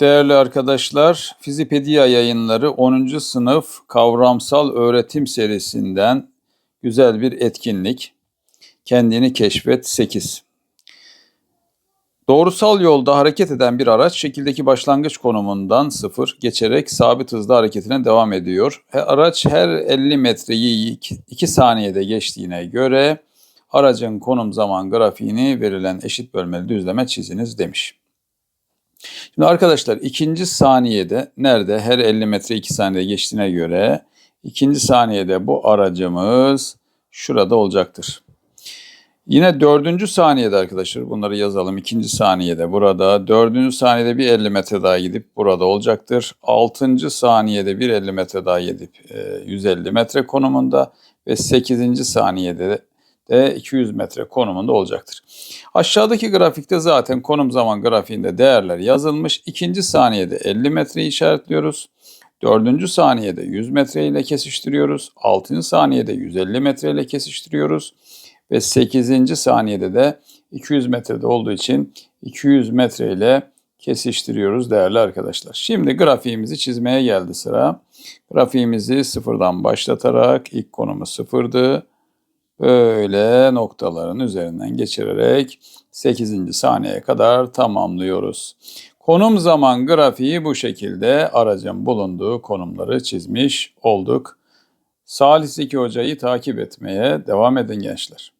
Değerli arkadaşlar, Fizipedia yayınları 10. sınıf kavramsal öğretim serisinden güzel bir etkinlik. Kendini keşfet 8. Doğrusal yolda hareket eden bir araç şekildeki başlangıç konumundan 0 geçerek sabit hızda hareketine devam ediyor. He- Araç her 50 metreyi 2 saniyede geçtiğine göre aracın konum zaman grafiğini verilen eşit bölmeli düzleme çiziniz demiş. Şimdi arkadaşlar ikinci saniyede nerede? Her 50 metre 2 saniyede geçtiğine göre ikinci saniyede bu aracımız şurada olacaktır. Yine dördüncü saniyede arkadaşlar bunları yazalım. İkinci saniyede burada. Dördüncü saniyede bir 50 metre daha gidip burada olacaktır. Altıncı saniyede bir 50 metre daha gidip e, 150 metre konumunda. Ve sekizinci saniyede de 200 metre konumunda olacaktır. Aşağıdaki grafikte zaten konum zaman grafiğinde değerler yazılmış. İkinci saniyede 50 metreyi işaretliyoruz. Dördüncü saniyede 100 metre ile kesiştiriyoruz. Altıncı saniyede 150 metre ile kesiştiriyoruz. Ve 8. saniyede de 200 metrede olduğu için 200 metre ile kesiştiriyoruz değerli arkadaşlar. Şimdi grafiğimizi çizmeye geldi sıra. Grafiğimizi sıfırdan başlatarak ilk konumu sıfırdı. Böyle noktaların üzerinden geçirerek 8. saniyeye kadar tamamlıyoruz. Konum zaman grafiği bu şekilde aracın bulunduğu konumları çizmiş olduk. Salih Zeki Hoca'yı takip etmeye devam edin gençler.